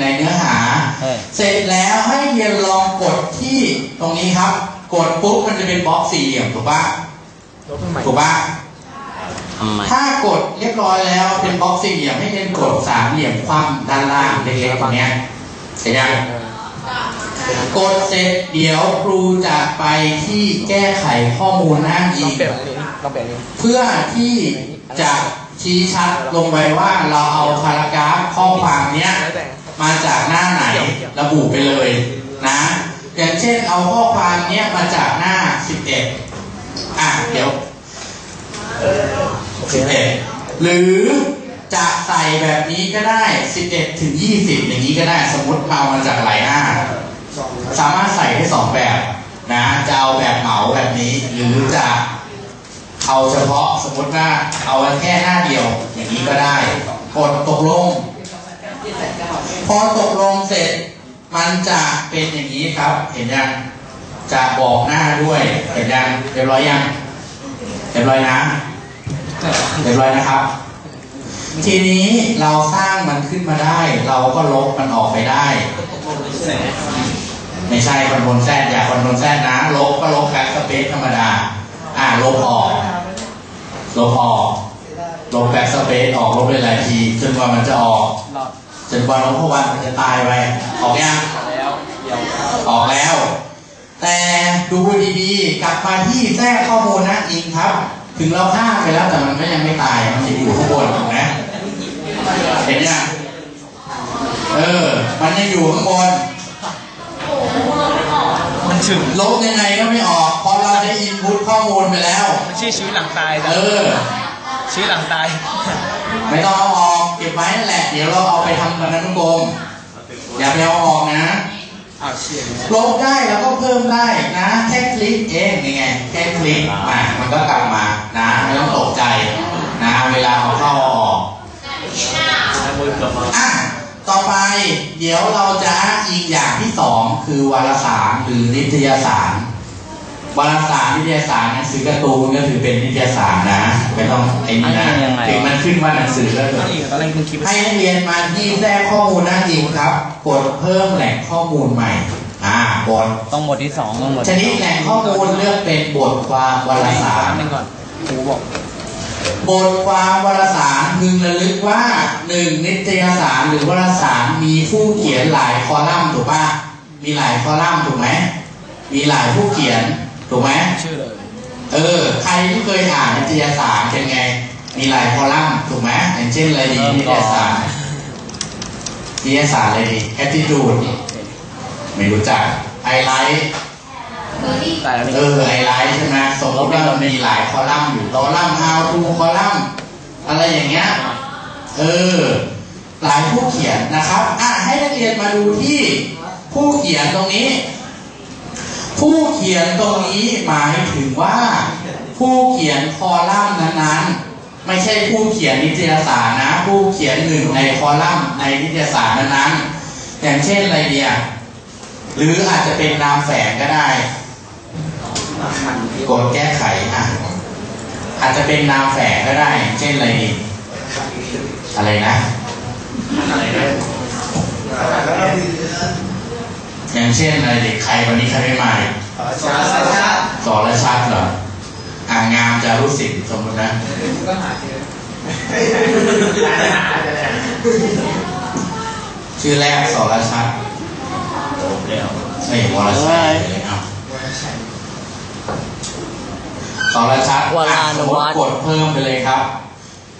ในเนื้อหาใช่เสร็จแล้วให้เรียนลองกดที่ตรงนี้ครับ กดปุ๊บมันจะเป็นบล็อกสี่เหลี่ยมถูกปะถูกปะทำไมถ้ากดเรียบร้อยแล้วเป็นบล็อกสี่เหลี่ยมให้เรียนกดสามเหลี่ยมคว่ำด้านล่างเล็กๆตรงเนี้ยเสร็จยังกดเสร็จเดี๋ยวครูจะไปที่แก้ไขข้อมูลหน้าลอีองกเปลี่ยนอันนี้ลองเปลี่ยนอันนี้เพื่อที่จะชี้ชัดลงไปว่าเราเอาพารากราฟข้อความเนี้ยแล้วแต่ มาจากหน้าไหนระบุไปเลยนะอย่างเช่นเอาข้อความเนี้ยมาจากหน้า 11 อะเดี๋ยวโอเคนะ11 หรือจะใส่แบบนี้ก็ได้ 11 ถึง 20 อย่างนี้ก็ได้สมมติเอามาจากหลายหน้า สามารถใส่ได้สองแบบนะ จะเอาแบบเหมาแบบนี้ หรือจะเอาเฉพาะสมมติว่าเอาแค่หน้าเดียวอย่างนี้ก็ได้ กดตกลง พอตกลงเสร็จ มันจะเป็นอย่างนี้ครับ เห็นยังจะบอกหน้าด้วย เห็นยังเรียบร้อยยังเรียบร้อยนะเรียบร้อยนะครับ ทีนี้เราสร้างมันขึ้นมาได้ เราก็ลบมันออกไปได้ ไม่ใช่คอนโทรลแซดอย่าคอนโทรลแซดนะ ลบก็ลบแบ็กสเปซธรรมดา อ่าลบออก ลบออก ลบแบ็กสเปซออกลบหลายๆทีจนกว่ามันจะออก จนกว่าน้องพวันมันจะตายไปออกยังแล้วเดี๋ยวออกแล้ว แต่ดูดีๆ กลับมาที่แทรกข้อมูลนะอิงครับ ถึงเราฆ่าไปแล้วแต่มันก็ยังไม่ตายมันยังอยู่ข้างบนถูกไหมเห็นยังเออ มันยังอยู่ข้างบนมันถึงลบยังไงก็ไม่ออกเพราะเราได้อินพุตข้อมูลไปแล้ว มันชื่อชีวิตหลังตายเออ ชีวิตหลังตาย ไม่ต้องเอาออกเก็บไว้นั่นแหละ เดี๋ยวเราเอาไปทำกันนะทุกคนอย่าไปเอาออกนะอ้าวเชี่ยลบได้แล้วก็เพิ่มได้นะแค่คลิกเองนี่ไงแค่คลิกมามันก็กลับมานะไม่ต้องตกใจนะเวลาเอาเข้าเอาออกอะต่อไปเดี๋ยวเราจะอ้างอิงอย่างที่สองคือวารสารหรือนิตยสาร วารสารนิตยสารหนังสือการ์ตูนก็ถือเป็นนิตยสารนะไม่ต้องไอ้นี่นะถึงมันขึ้นว่าหนังสือแล้วเถตอนอะนี้ตอนแรกมึงคิดว่าให้นักเรียนมาที่แทรกข้อมูลหน้าจริงครับ กดเพิ่มแหล่งข้อมูลใหม่อ่ากดต้องหมดที่สองต้องหมดชนิดแหล่งข้อมูลเลือกเป็นบทความวารสารหนึ่งก่อนครูบอกบทความวารสารพึงระลึกว่าหนึ่งนิตยสารหรือวารสารมีผู้เขียนหลายคอลัมน์ถูกปะมีหลายคอลัมน์ถูกไหมมีหลายผู้เขียน ถูกไหมชื่อเลย เออ ใครที่เคยอ่านนิตยสารเป็นไง มีหลายคอลัมน์ถูกไหมอย่างเช่นอะไรดีนิตยสารนิตยสารอะไรดี attitude ไม่รู้จักไอไลท์แต่อันนี้เออไอไลท์ใช่ไหมสมมติว่ามันมีหลายคอลัมน์อยู่คอลัมน์ how to คอลัมน์อะไรอย่างเงี้ย เออ หลายผู้เขียนนะครับ อะให้นักเรียนมาดูที่ผู้เขียนตรงนี้ ผู้เขียนตรงนี้หมายถึงว่า ผู้เขียนคอลัมน์นั้นๆ ไม่ใช่ผู้เขียนนิตยสารนะ ผู้เขียนหนึ่งในคอลัมน์ในนิตยสารนั้นๆอย่างเช่นอะไรเดียหรืออาจจะเป็นนามแฝงก็ได้กดแก้ไขอะอาจจะเป็นนามแฝงก็ได้ เช่นอะไรดีอะไรนะอ ย่างเช่นอะไรเด็กใครวันนี้ใครไม่มาอีกสอนและชัดเหรออ่างามจะรู้สิกสมมตินะชื่อแรกสอนและชัดไม่วรชัยเลยเอาสอนและชัดวราอะสนุมมวัติฒน์กดเพิ่มไปเลยครับ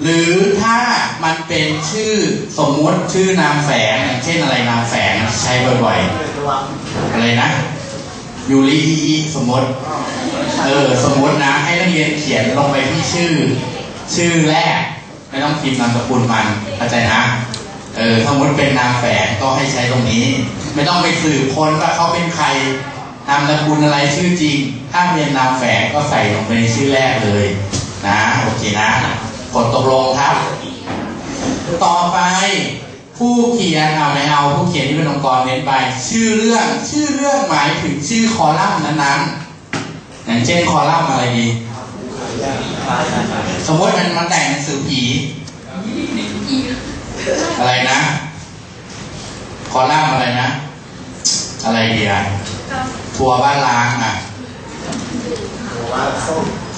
หรือถ้ามันเป็นชื่อสมมุติชื่อนามแฝงอย่างเช่นอะไรนามแฝงใช้บ่อยๆอะไรนะยูริอีอีสมมติเออสมมตินะให้นักเรียนเขียนลงไปที่ชื่อ ชื่อแรก ไม่ต้องพิมพ์นามสกุลมันเข้าใจนะเออสมมติเป็นนามแฝงก็ให้ใช้ตรงนี้ ไม่ต้องไปสืบค้นว่าเขาเป็นใครนามสกุลอะไรชื่อจริง ถ้าเป็นนามแฝงก็ใส่ลงไปในชื่อแรกเลย นะโอเคนะ กดตกลงครับ ต่อไปผู้เขียนเอาไม่เอาผู้เขียนที่เป็นองค์กรเน้นไป ชื่อเรื่องชื่อเรื่องหมายถึงชื่อคอลัมน์นั้นๆอย่างเช่นคอลัมน์อะไรดี สมมติมันมันแต่งหนังสือผี อะไรนะ คอลัมน์อะไรนะ อะไรดีอะทัวร์บ้านล้างอะ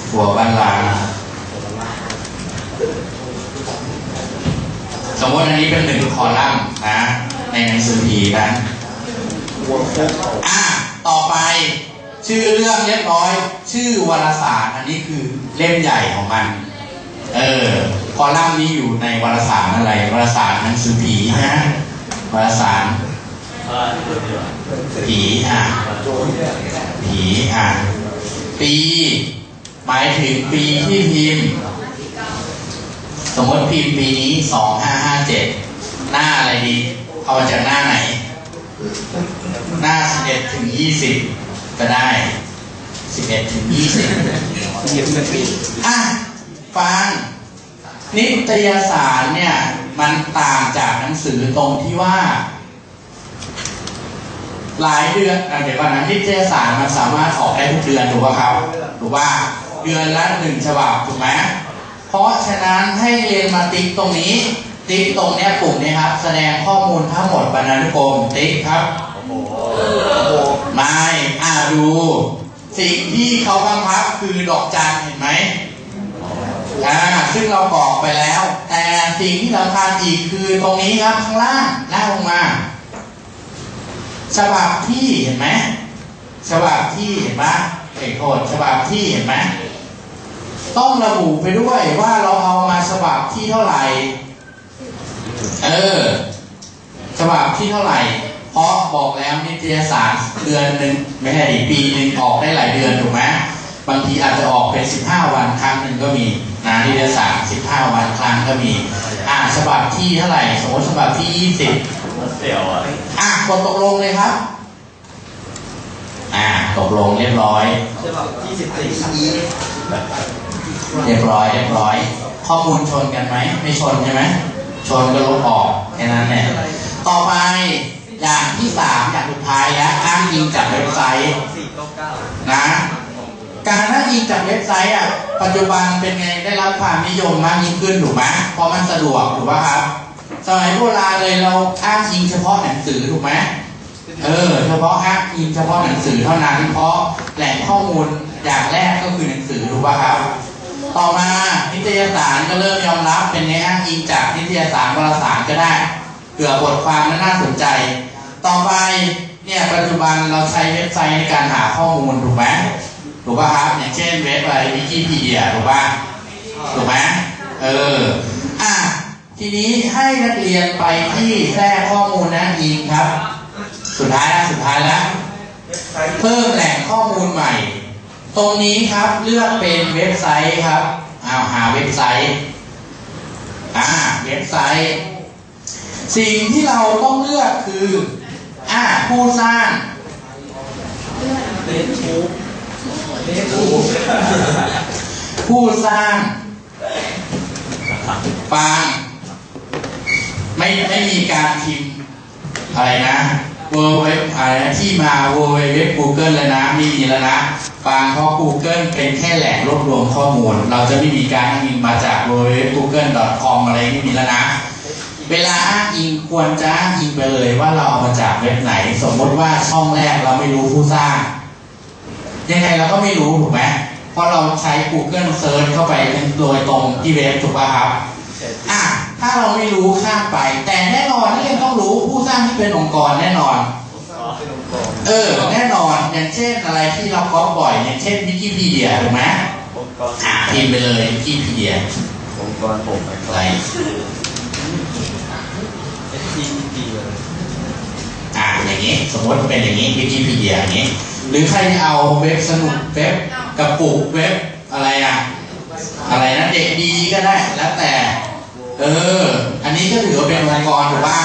ทัวร์บ้านล้าง สมมติอันนี้เป็นหนึ่งคอลัมน์นะในหนังสือผีนั้นอะต่อไปชื่อเรื่องเรียบร้อย ชื่อวารสารอันนี้คือเล่มใหญ่ของมัน เออคอลัมน์นี้อยู่ในวารสารอะไรวารสารหนังสือผีนะวารสารผีอะผีอะปี หมายถึงปีที่พิมพ์ สมมติพิมพ์ปีนี้สองห้าห้าเจ็ดหน้าอะไรดี เอามาจากหน้าไหน หน้าสิบเอ็ดถึงยี่สิบก็ได้สิบเอ็ดถึงยี่สิบเยี่ยมเป็นปีอะฟังนิตยสารเนี่ย มันต่างจากหนังสือตรงที่ว่า หลายเดือนอเดี๋ยวก่อนนะนิตยสารมันสามารถออกได้ทุกเดือนถูกป่ะครับถูกว่าเดือนละหนึ่งฉบับถูกไหม เพราะฉะนั้นให้เรียนมาติ๊กตรงนี้ ติ๊กตรงเนี้ยปุ่มนี้ครับ แสดงข้อมูลทั้งหมดบรรณานุกรมติ๊กครับไม่อ่าดู สิ่งที่เขาบังคับคือดอกจันเห็นไหมอ่าซึ่งเรากรอกไปแล้ว แต่สิ่งที่สำคัญอีกคือตรงนี้ครับข้างล่างล่ากลงมาฉบับที่เห็นไหมฉบับที่เห็นไหมเอกโทษฉบับที่เห็นไหม ต้องระบุไปด้วยว่าเราเอามาฉบับที่เท่าไหร่ เออฉบับที่เท่าไหร่ เพราะบอกแล้วนิตยสารเดือนหนึ่งไม่ใช่ปีหนึ่งออกได้หลายเดือนถูกไหมบางทีอาจจะออกเป็น 15 วันครั้งหนึ่งก็มีนะนิตยสาร15 วันครั้งก็มี อ่าฉบับที่เท่าไหร่ สมมติฉบับที่ 20เสียวอะอะกดตกลงเลยครับอ่าตกลงเรียบร้อยฉบับที่สิบสี่ เรียบร้อยเรียบร้อย ข้อมูลชนกันไหมไม่ชนใช่ไหมชนก็ลบออกแค่นั้นแหละต่อไปอย่างที่สามอย่างสุดท้ายแล้วอ้างอิงจากเว็บไซต์สี่ก้าเก้านะการอ้างอิงจากเว็บไซต์อะปัจจุบันเป็นไงได้รับความนิยมมากยิ่งขึ้นถูกไหมเพราะมันสะดวกถูกป่ะครับสมัยโบราณเลยเราอ้างอิงเฉพาะหนังสือถูกไหมเออเฉพาะอ้างอิงเฉพาะหนังสือเท่านั้นเพราะแหล่งข้อมูลอย่างแรกก็คือหนังสือถูกป่ะครับ ต่อมานิตยสารก็เริ่มยอมรับเป็นไงอ้างอิงจากนิตยสารวารสารก็ได้เผื่อบทความนั้นน่าสนใจ ต่อไปเนี่ยปัจจุบันเราใช้เว็บไซต์ในการหาข้อมูลถูกไหมถูกป่ะครับอย่างเช่นเว็บอะไรวิกิพีเดียถูกป่ะถูกไหมเอออะทีนี้ให้นักเรียนไปที่แทรกข้อมูลนะอิงครับ สุดท้ายแล้วสุดท้ายแล้วเพิ่มแหล่งข้อมูลใหม่ ตรงนี้ครับเลือกเป็นเว็บไซต์ครับเอาหาเว็บไซต์อ่าเว็บไซต์ สิ่งที่เราต้องเลือกคืออ่าผู้สร้างเลนทูผู้สร้างฟังไม่ไม่มีการพิมพ์อะไรนะ เวอร์เว็บอะไรนะที่มาเวอร์เว็บ Google แล้วนะไม่มีแล้วนะฟังเพราะ Google เป็นแค่แหล่งรวบรวมข้อมูล เราจะไม่มีการอ้างอิงมาจาก w w w google com อะไรไม่มีแล้วนะเวลาอ้างอิงควรจะอ้างอิงไปเลยว่าเราเอามาจากเว็บไหน สมมติว่าช่องแรกเราไม่รู้ผู้สร้าง ยังไงเราก็ไม่รู้ถูกไหมเพราะเราใช้ Google Search เข้าไปโดยตรงที่เว็บถูกป่ะครับอะ ถ้าเราไม่รู้ข้ามไป แต่แน่นอนนักเรียนต้องรู้ผู้สร้างที่เป็นองค์กรแน่นอน เออ แน่นอนอย่างเช่นอะไรที่เราก๊อปบ่อย อย่างเช่นวิกิพีเดียถูกไหมองค์กรอะพิมพ์ไปเลยวิกิพีเดียองค์กรผมอะไรเอสทีพีเลยอะอย่างนี้ สมมติเป็นอย่างนี้วิกิพีเดียอย่างนี้ หรือใครจะเอาเว็บสนุกเว็บกระปุกเว็บอะไรอะอะไรนะเด็กดีก็ได้แล้วแต่ เออ อันนี้ก็ถือว่าเป็นองค์กรถูกป่ะ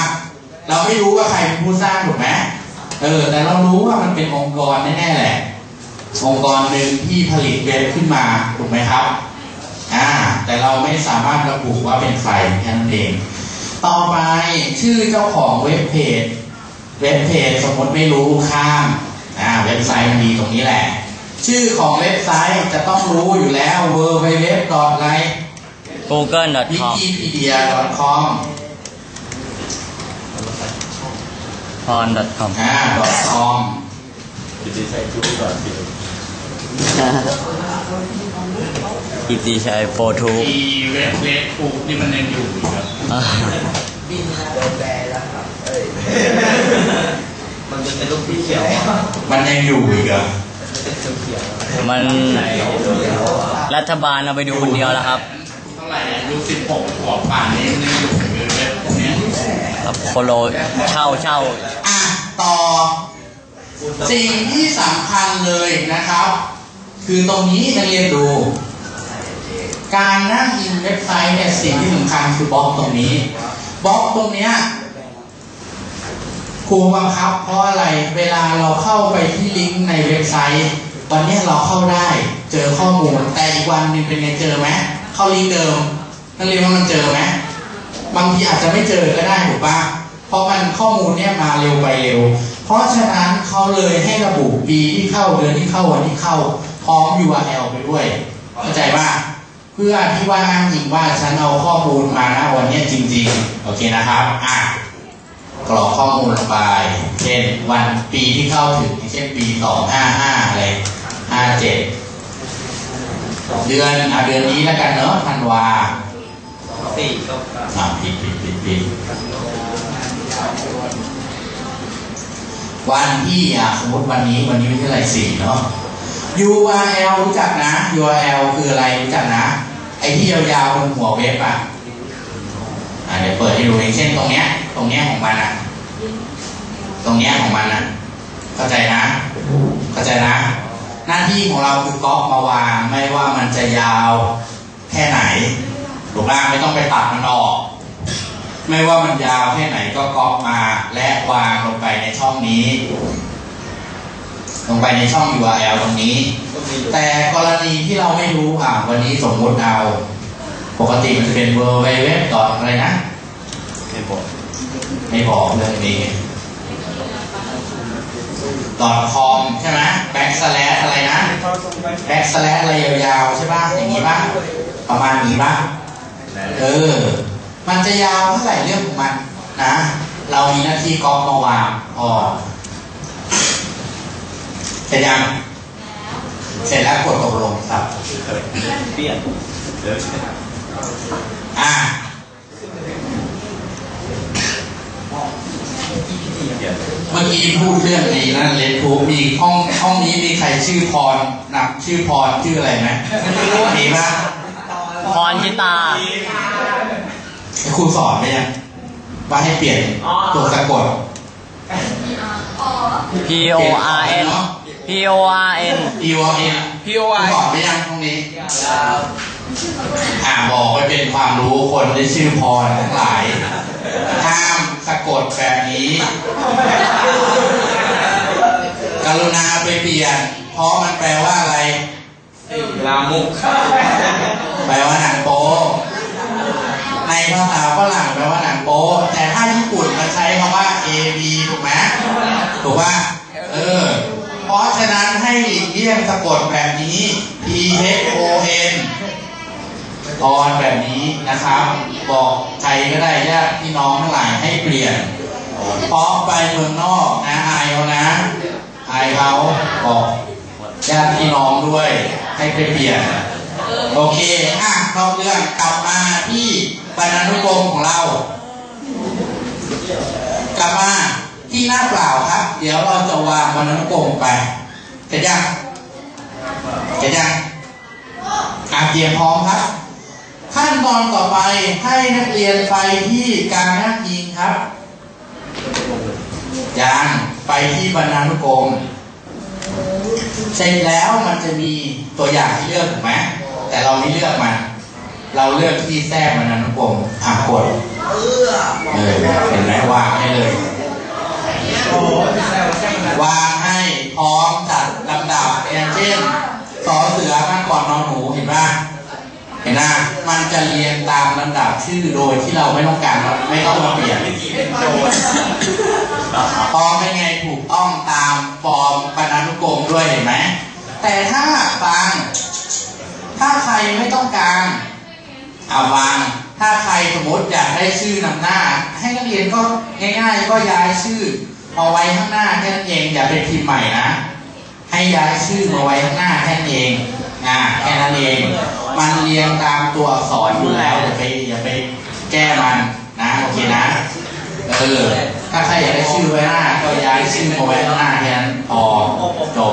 เราไม่รู้ว่าใครเป็นผู้สร้างถูกไหมเออ แต่เรารู้ว่ามันเป็นองค์กรแน่ๆแหละ องค์กรหนึ่งที่ผลิตเว็บขึ้นมาถูกไหมครับอ่าแต่เราไม่สามารถระบุว่าเป็นใครแค่นั้นเอง ต่อไปชื่อเจ้าของเว็บเพจ เว็บเพจสมมติไม่รู้ข้ามอ่าเว็บไซต์มันดีตรงนี้แหละ ชื่อของเว็บไซต์จะต้องรู้อยู่แล้ว w w w อะ ไรกูเกิล .com wikipedia.com พร .com อ่า .com กิติชัยทูก่อนกิติชัยโฟทูอีเว็บเว็บปุ๊บนี่มันยังอยู่อีกเหรอบินโดนแบนแล้วครับเอ้ยมันจะเป็นลูกที่เขียวอะมันยังอยู่อีกเหรอเป็นเขียวมันรัฐบาลเอาไปดูคนเดียวแล้วครับเท่า ไหร่อายุสิบหกขวบป่านนี้มันยังอยู่หรือเว็บพวกเนี้ยครับโคโลเช่าเช่าอะต่อสิ่งที่สำคัญเลยนะครับ คือตรงนี้นักเรียนดู การนั่งอินเว็บไซต์เนี่ยสิ่งที่สำคัญคือบล็อกตรงนี้บล็อกตรงเนี้ยครูบังคับ เพราะอะไรเวลาเราเข้าไปที่ลิงก์ในเว็บไซต์ วันเนี้ยเราเข้าได้เจอข้อมูลแต่อีกวันหนึ่งเป็นไงเจอไหม เข้าลิงก์เดิมนักเรียนว่ามันเจอไหมบางทีอาจจะไม่เจอก็ได้ถูกปะเพราะมันข้อมูลเนี่ยมาเร็วไปเร็ว เพราะฉะนั้นเขาเลยให้ระบุปีที่เข้าเดือนที่เข้าวันที่เข้าพร้อม URL ไปด้วยเข้าใจป่ะเพื่อที่ว่าอ้างอิงว่าฉันเอาข้อมูลมานะวันนี้จริง ๆ โอเคนะครับอะกรอกข้อมูลลงไป เช่นวันปีที่เข้าถึงเช่นปีสองห้าห้าอะไรห้า เดือนอะเดือนนี้แล้วกันเนอะธันวาสี่ก็อะผิดผิดผิดผิดวันที่อะสมมติวันนี้วันนี้วันที่อะไรสี่เนาะ URL รู้จักนะ URL คืออะไรรู้จักนะ ไอ้ที่ยาวๆบนหัวเว็บอะอะเดี๋ยวเปิดให้ดูอย่างเช่นตรงเนี้ย ตรงเนี้ยของมันอะ ตรงเนี้ยของมันนะเข้าใจนะ เข้าใจนะ หน้าที่ของเราคือก๊อปมาวางไม่ว่ามันจะยาวแค่ไหนถูกไหมไม่ต้องไปตัดมันออก ไม่ว่ามันยาวแค่ไหนก็ก๊อปมาและวางลงไปในช่องนี้ ลงไปในช่อง URL ตรงนี้ก็มีแต่กรณีที่เราไม่รู้อะวันนี้สมมุติเอา ปกติมันจะเป็น w w w อะไรนะ ไม่บอกไม่บอกเรื่องนี้ .com ใช่ไหม backslash อะไรนะ backslash อะไรยาวๆใช่ป่ะอย่างนี้ป่ะประมาณนี้ป่ะเออ มันจะยาวเท่าไหร่เรื่องของมันนะ เรามีหน้าที่กอปมาวางพอเสร็จยังเสร็จแล้วกดตกลงครับเปลี่ยนเดี๋ยวอะ เมื่อกี้พูดเรื่องนี้นะเลนทูมีห้องห้องนี้มีใครชื่อพรนับชื่อพรชื่ออะไรไหมมีปะพรชิตาให้ครูสอนไปยังว่าให้เปลี่ยนตัวสะกด P O R N P O R N E O N พีโอครูไอสอนไปยังตรงนี้ อ่าบอกไว้เป็นความรู้คนที่ชื่อพรทั้งหลาย ห้ามสะกดแบบนี้ กรุณาไปเปลี่ยน เพราะมันแปลว่าอะไร ลามุก แปลว่าหนังโป๊ในภาษาฝรั่งแปลว่าหนังโป๊แต่ถ้าญี่ปุ่นมันใช้คำว่า A B ถูกไหมถูกป่ะเออ เพราะฉะนั้นให้หลีกเลี่ยงสะกดแบบนี้ P H O N ออนแบบนี้นะครับ บอกใครก็ได้ญาติพี่น้องทั้งหลายให้เปลี่ยนพรไปเมืองนอกนะอายเขานะอายเขาบอกญาติพี่น้องด้วยให้ไปเปลี่ยน โอเคอะนอกเรื่องกลับมาที่บรรณานุกรมของเรา กลับมาที่หน้าเปล่าครับ เดี๋ยวเราจะวางบรรณานุกรมไปเสร็จยังเสร็จยังอะเตรียมพร้อมครับ ขั้นตอนต่อไปให้นักเรียนไปที่การนั่งยิงครับยังไปที่บรรณานุกรมเสร็จแล้วมันจะมีตัวอย่างที่เลือกถูกไหมแต่เราไม่เลือกมันเราเลือกที่แทรกบรรณานุกรมอะกดเออเห็นไหมวางให้เลยวางให้พร้อมจัดลำดับอย่างเช่นสอเสือมาก่อนนอนหนูเห็นปะ เห็นนะมันจะเรียงตามลำดับชื่อโดยที่เราไม่ต้องการไม่ต้องมาเปลี่ยนพร้อมเป็นไงถูกต้องตามฟอร์มบรรณานุกรมด้วยเห็นไหมแต่ถ้าฟัง ถ้าใครไม่ต้องการเอาวาง ถ้าใครสมมติอยากได้ชื่อนำหน้า ให้นักเรียนก็ง่ายๆ ก็ย้ายชื่อมาไว้ข้างหน้าแค่นั้นเองอย่าไปพิมพ์ใหม่นะ ให้ย้ายชื่อมาไว้ข้างหน้าแค่นั้นเองอ่าแค่นั้นเอง มันเรียงตามตัวอักษรอยู่แล้วอย่าไปอย่าไปแก้มันนะโอเคนะเออถ้าใครอยากได้ชื่อไว้หน้าก็ย้ายชื่อมาไว้ข้างหน้าแค่นั้นพอจบ